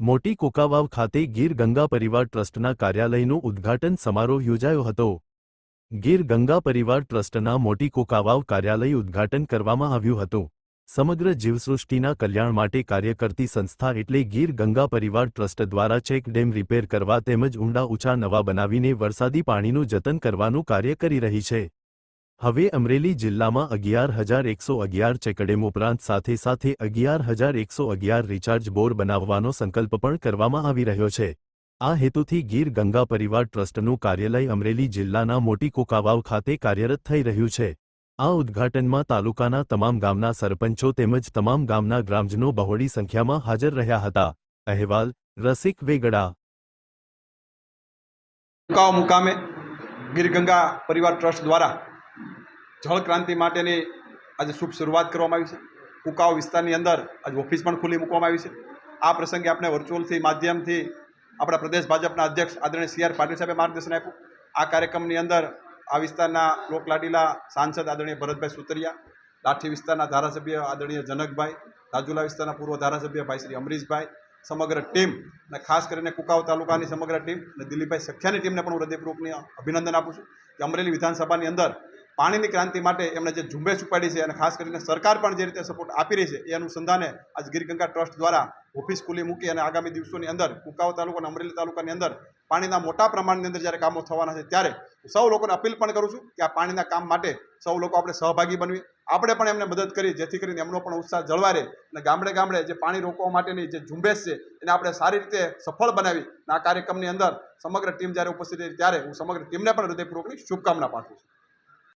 મોટી કોકાવાવ ખાતે ગીર ગંગા પરિવાર ટ્રસ્ટના કાર્યાલયનું ઉદ્ઘાટન સમારોહ યોજાયો હતો. ગીર ગંગા પરિવાર ટ્રસ્ટના મોટી કોકાવાવ કાર્યાલય ઉદ્ઘાટન કરવામાં આવ્યું હતું. સમગ્ર જીવસૃષ્ટિના કલ્યાણ માટે કાર્ય કરતી સંસ્થા એટલે ગીર ગંગા પરિવાર ટ્રસ્ટ દ્વારા ચેક ડેમ રિપેર કરવા તેમજ ઊંડા ઊંચા નવા બનાવીને વરસાદી પાણીનું જતન કરવાનું કાર્ય કરી રહી છે. હવે અમરેલી જિલ્લામાં અગિયાર હજાર એકસો અગિયાર ચેકડેમ ઉપરાંત સાથે સાથે અગિયાર હજાર એકસો અગિયાર રિચાર્જ બોર બનાવવાનો સંકલ્પ પણ કરવામાં આવી રહ્યો છે. આ હેતુથી ગીર ગંગા પરિવાર ટ્રસ્ટનું કાર્યાલય અમરેલી જિલ્લાના મોટી કોકાવાવ ખાતે કાર્યરત થઈ રહ્યું છે. આ ઉદ્ઘાટનમાં તાલુકાના તમામ ગામના સરપંચો તેમજ તમામ ગામના ગ્રામજનો બહોળી સંખ્યામાં હાજર રહ્યા હતા. અહેવાલ, રસિક વેગડા. મુકામે ગીરગંગા પરિવાર ટ્રસ્ટ દ્વારા જળ ક્રાંતિ માટેની આજે શુભ શરૂઆત કરવામાં આવી છે. કુકાઓ વિસ્તારની અંદર આજે ઓફિસ પણ ખુલ્લી મૂકવામાં આવી છે. આ પ્રસંગે આપણે વર્ચ્યુઅલથી માધ્યમથી આપણા પ્રદેશ ભાજપના અધ્યક્ષ આદરણીય સી આર પાટીલ સાહેબે માર્ગદર્શન આપ્યું. આ કાર્યક્રમની અંદર આ વિસ્તારના લોકલાડીલા સાંસદ આદરણીય ભરતભાઈ સુતરિયા, લાઠી વિસ્તારના ધારાસભ્ય આદરણીય જનકભાઈ, રાજુલા વિસ્તારના પૂર્વ ધારાસભ્ય ભાઈ શ્રી અમરીશભાઈ, સમગ્ર ટીમ અને ખાસ કરીને કુકાવ તાલુકાની સમગ્ર ટીમ અને દિલીપભાઈ સખ્યાની ટીમને પણ હું હૃદયપૂર્વકની અભિનંદન આપું છું કે અમરેલી વિધાનસભાની અંદર પાણીની ક્રાંતિ માટે એમણે જે ઝુંબેશ ઉપાડી છે અને ખાસ કરીને સરકાર પણ જે રીતે સપોર્ટ આપી રહી છે, એ અનુસંધાને આજ ગીરગંગા ટ્રસ્ટ દ્વારા ઓફિસ ખુલ્લી મૂકી અને આગામી દિવસોની અંદર કુકાવ તાલુકા અને અમરેલી તાલુકાની અંદર પાણીના મોટા પ્રમાણની અંદર જ્યારે કામો થવાના છે ત્યારે હું સૌ લોકોને અપીલ પણ કરું છું કે આ પાણીના કામ માટે સૌ લોકો આપણે સહભાગી બનવી. આપણે પણ એમને મદદ કરી, જેથી કરીને એમનો પણ ઉત્સાહ જળવાય રહે અને ગામડે ગામડે જે પાણી રોકવા માટેની જે ઝુંબેશ છે, એને આપણે સારી રીતે સફળ બનાવી. આ કાર્યક્રમની અંદર સમગ્ર ટીમ જ્યારે ઉપસ્થિત રહી ત્યારે હું સમગ્ર ટીમને પણ હૃદયપૂર્વકની શુભકામના પાઠવું છું.